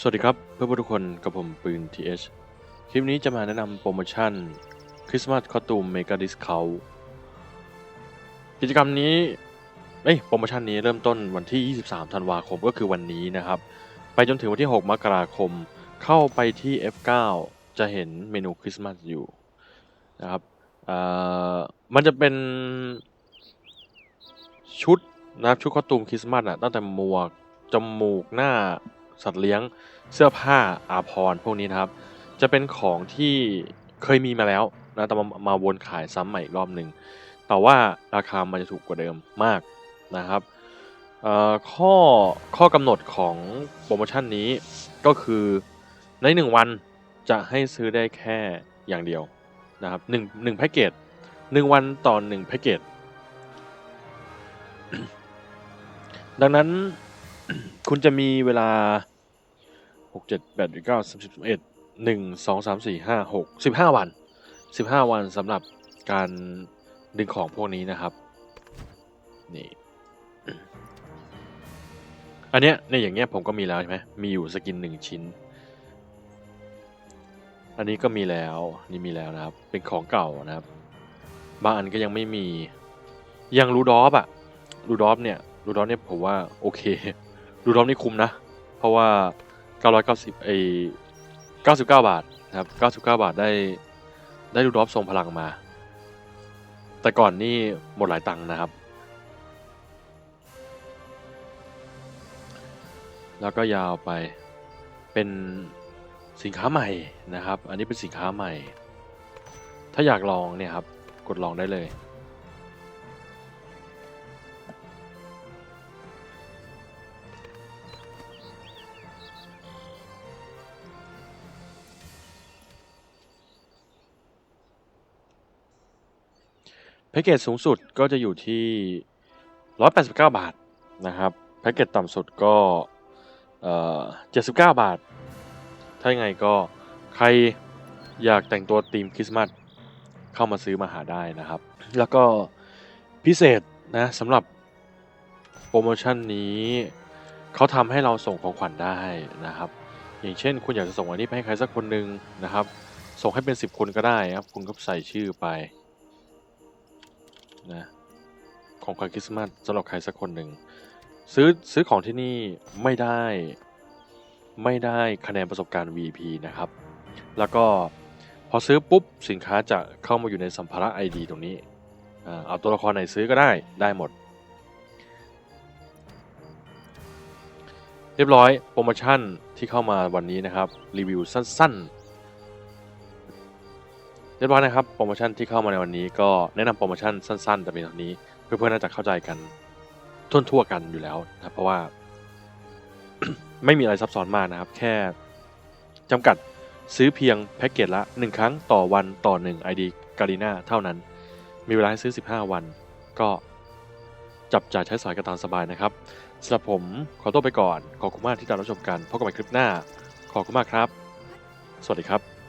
สวัสดีครับเพื่อนๆทุกคนกับผมปืน TH คลิปนี้จะมาแนะนำโปรโมชั่นคริสต์มาสคอตูมเมกาดิสเคากิจกรรมนี้เอ้ยโปรโมชั่นนี้เริ่มต้นวันที่ 23 ธันวาคมก็คือวันนี้นะครับ ไปจนถึงวันที่ 6 มกราคม เข้าไปที่ F9 จะเห็นเมนูคริสต์มาสอยู่นะครับมันจะเป็นชุดนะครับชุดคอตูมคริสต์มาสอะตั้งแต่หมวกจมูกหน้า สัตว์เลี้ยงเสื้อผ้าอาภรณ์พวกนี้นะครับ จะเป็นของที่เคยมีมาแล้วนะแต่มามาวนขายซ้ำใหม่อีกรอบหนึ่งแต่ว่าราคามันจะถูกกว่าเดิมมากนะครับข้อข้อกำหนดของโปรโมชั่นนี้ก็คือในหนึ่งวันจะให้ซื้อได้แค่อย่างเดียวนะครับหนึ่งหนึ่งแพ็กเกจหนึ่งวันต่อหนึ่งแพ็กเกจดังนั้น คุณจะมีเวลาหกเจ็ดแปดเก้าสิบสิบเอ็ดหนึ่งสองสามสี่ห้าหกสิบห้าวันสิบห้าวันสำหรับการดึงของพวกนี้นะครับนี่อันเนี้ยในอย่างเงี้ยผมก็มีแล้วใช่ไหมมีอยู่สกินหนึ่งชิ้น อันนี้ก็มีแล้วนี่มีแล้วนะครับ เป็นของเก่านะครับบางอันก็ยังไม่มียังรูดอฟอะรูดอฟเนี่ยรูดอฟเนี่ยผมว่าโอเค รูดอฟนี่คุ้มนะ เพราะว่า 990ไอ้99 บาทนะครับ99 บาทได้ได้รูดอฟทรงพลังมา แต่ก่อนนี่หมดหลายตังค์นะครับ แล้วก็ยาวไปเป็นสินค้าใหม่นะครับ อันนี้เป็นสินค้าใหม่ ถ้าอยากลองเนี่ยครับ กดลองได้เลย แพ็กเกจสูงสุดก็จะอยู่ที่ 189 บาทนะครับ แพ็กเกจต่ำสุดก็เอ่อ79บาท ถ้ายังไงก็ใครอยากแต่งตัวธีมคริสต์มาสเข้ามาซื้อมาหาได้นะครับ แล้วก็พิเศษนะสำหรับโปรโมชั่นนี้เขาทำให้เราส่งของขวัญได้นะครับ อย่างเช่น คุณอยากจะส่งอันนี้ไปให้ใครสักคนหนึ่งนะครับ ส่งให้เป็น 10 คนก็ได้ครับ คุณก็ใส่ชื่อไป นะของขวัญคริสต์มาสสำหรับใครสักคนหนึ่งซื้อซื้อของที่นี่ไม่ได้ไม่ได้คะแนนประสบการณ์ VP นะครับ แล้วก็พอซื้อปุ๊บสินค้าจะเข้ามาอยู่ในสัมภาระ ID ตรงนี้ เอาตัวละครไหนซื้อก็ได้ได้หมด เรียบร้อยโปรโมชั่นที่เข้ามาวันนี้นะครับ รีวิวสั้น ๆ รียบร้อยนะครับโปรโมชั่นที่เข้ามาในวันนี้ก็แนะนำโปรโมชั่นสั้นๆ แต่เป็นแบบนี้เพื่อนๆน่าจะเข้าใจกันทั่วทั่วๆกันอยู่แล้วนะครับเพราะว่า ไม่มีอะไรซับซ้อนมากนะครับ แค่จำกัดซื้อเพียงแพ็กเกจละ 1 ครั้งต่อวันต่อ 1 ID กา r ีนาเท่านั้น มีเวลาให้ซื้อ 15 วัน ก็จับจ่ายใช้สอยกันตามสบายนะครับสำหรับผมขอตัวไปก่อน ขอบคุณมากที่ติดตามรับชมกันพบกันใหม่คลิปหน้า ขอบคุณมากครับ สวัสดีครับ